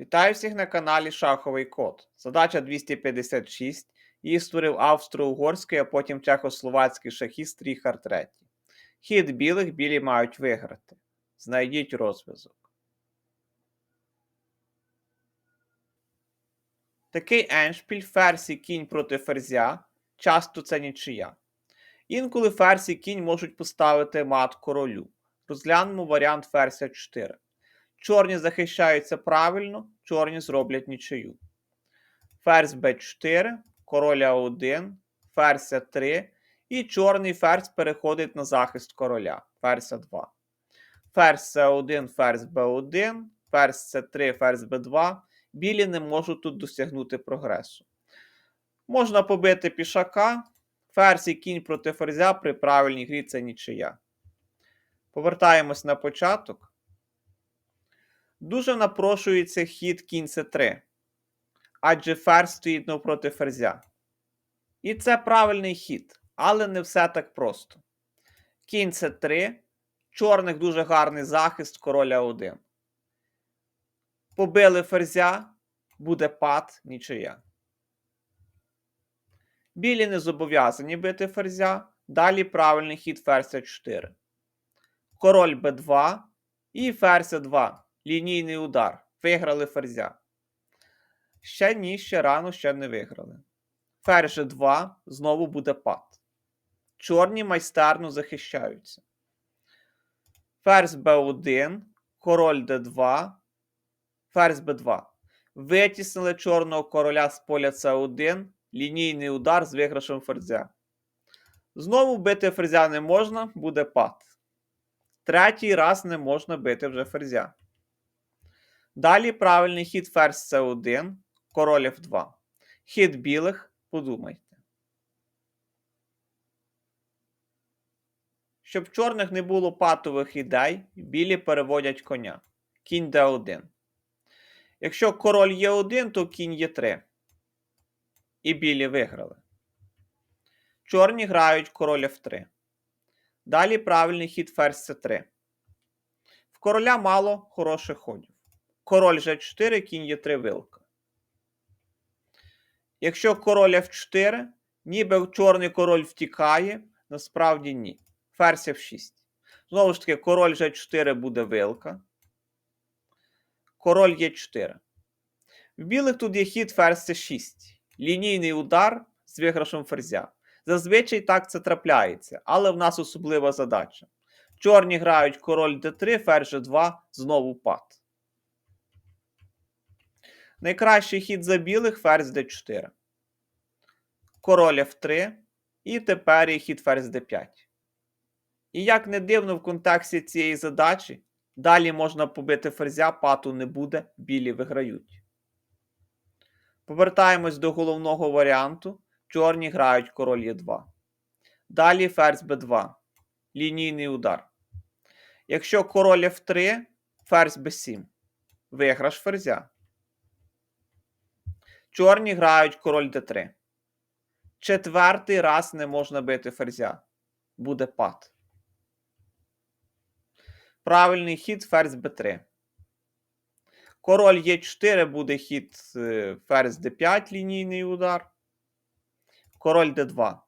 Вітаю всіх на каналі Шаховий Код. Задача 256. Її створив австро-угорський, а потім чехословацький шахіст Ріхард III. Хід білих білі мають виграти. Знайдіть розв'язок. Такий еншпіль ферзь і кінь проти ферзя. Часто це нічия. Інколи ферзь і кінь можуть поставити мат королю. Розглянемо варіант ферзь 4. Чорні захищаються правильно, чорні зроблять нічию. Ферзь Б4, король А1, ферзь А3 і чорний ферзь переходить на захист короля. Ферзь А2. Ферзь С1, ферзь Б1, ферзь С3, ферзь Б2. Білі не можуть тут досягнути прогресу. Можна побити пішака. Ферзь і кінь проти ферзя при правильній грі це нічия. Повертаємось на початок. Дуже напрошується хід кінь С3, адже ферзь стоїть навпроти ферзя. І це правильний хід, але не все так просто. Кінь С3, чорних дуже гарний захист короля 1. Побили ферзя, буде пад, нічия. Білі не зобов'язані бити ферзя. Далі правильний хід ферзь 4. Король Б2 і ферзь 2. Лінійний удар. Виграли ферзя. Ще ні, ще рано, ще не виграли. Ферзь 2 знову буде пад. Чорні майстерно захищаються. Ферзь Б1, король Д2, ферзь Б2. Витіснили чорного короля з поля С1. Лінійний удар з виграшем ферзя. Знову бити ферзя не можна, буде пад. Третій раз не можна бити вже ферзя. Далі правильний хід ферзь С1, король F2. Хід білих, подумайте. Щоб чорних не було патових ідей, білі переводять коня. Кінь Д1. Якщо король Е1, то кінь Е3. І білі виграли. Чорні грають король F3. Далі правильний хід ферзь С3. В короля мало хороших ходів. Король G4, кінь Е3 вилка. Якщо король F4, ніби чорний король втікає, насправді ні. Ферзь F6. Знову ж таки, король G4 буде вилка. Король Е4. В білих тут є хід ферзь С6. Лінійний удар з виграшем ферзя. Зазвичай так це трапляється, але в нас особлива задача. Чорні грають король d3, ферзь g2, знову пад. Найкращий хід за білих ферзь d4. Король f3. І тепер є хід ферзь d5. І як не дивно в контексті цієї задачі, далі можна побити ферзя, пату не буде, білі виграють. Повертаємось до головного варіанту. Чорні грають король Е2. Далі ферзь Б2. Лінійний удар. Якщо король F3, ферзь Б7. Виграш ферзя. Чорні грають король Д3. Четвертий раз не можна бити ферзя. Буде пад. Правильний хід ферзь Б3. Король Е4 буде хід е, ферзь Д5, лінійний удар. Король Д2.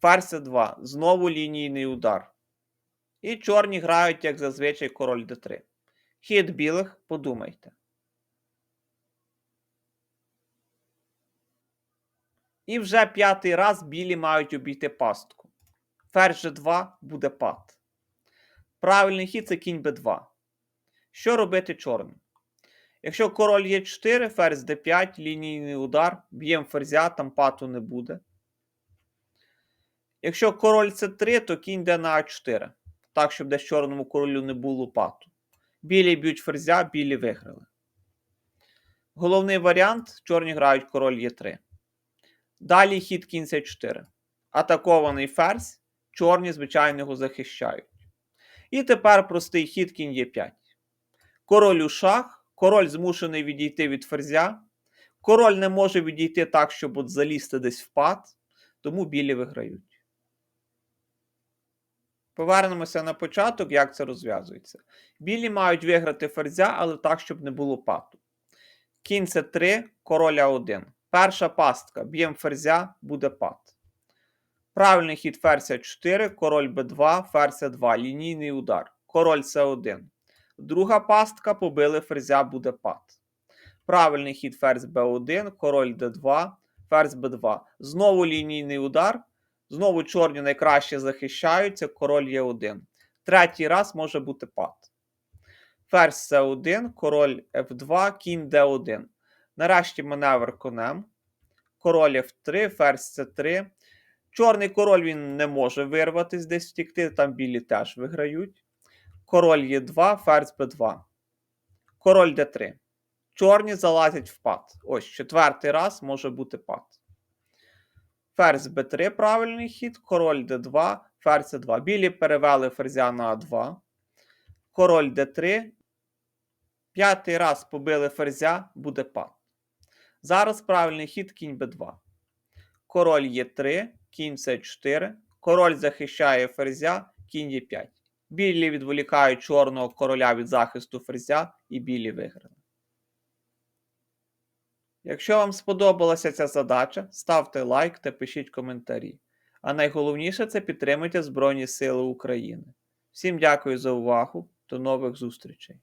Ферзь С2. Знову лінійний удар. І чорні грають, як зазвичай, король Д3. Хід білих, подумайте. І вже п'ятий раз білі мають обійти пастку. Ферзь G2 буде пад. Правильний хід це кінь Б2. Що робити чорним? Якщо король є 4, ферзь d5, лінійний удар, б'ємо ферзя, там пату не буде. Якщо король c3, то кінь йде на А4. Так, щоб десь чорному королю не було пату. Білі б'ють ферзя, білі виграли. Головний варіант: чорні грають король Е3. Далі хід кінь c4. Атакований ферзь, чорні, звичайно, його захищають. І тепер простий хід кінь Е5. Король у шах. Король змушений відійти від ферзя. Король не може відійти так, щоб от залізти десь в пад, тому білі виграють. Повернемося на початок, як це розв'язується. Білі мають виграти ферзя, але так, щоб не було пату. Кінь це 3, король А1. Перша пастка. Б'єм ферзя, буде пад. Правильний хід ферзь 4, король Б2, ферзь 2, лінійний удар. Король С1. Друга пастка, побили ферзя, буде пад. Правильний хід ферзь Б1, король Д2, ферзь Б2. Знову лінійний удар. Знову чорні найкраще захищаються, король Е1. Третій раз може бути пад. Ферзь С1, король F2, кінь Д1. Нарешті маневр конем. Король F3, ферзь С3. Чорний король він не може вирватися десь втікти, там білі теж виграють. Король Е2, ферзь Б2. Король Д3. Чорні залазять в пад. Ось четвертий раз може бути пад. Ферзь Б3 правильний хід, король Д2, ферзь С2. Білі перевели ферзя на А2. Король Д3. П'ятий раз побили ферзя, буде пад. Зараз правильний хід кінь Б2. Король Е3, кінь С4. Король захищає ферзя, кінь Е5. Білі відволікають чорного короля від захисту ферзя і білі виграли. Якщо вам сподобалася ця задача, ставте лайк та пишіть коментарі. А найголовніше це підтримуйте Збройні Сили України. Всім дякую за увагу. До нових зустрічей!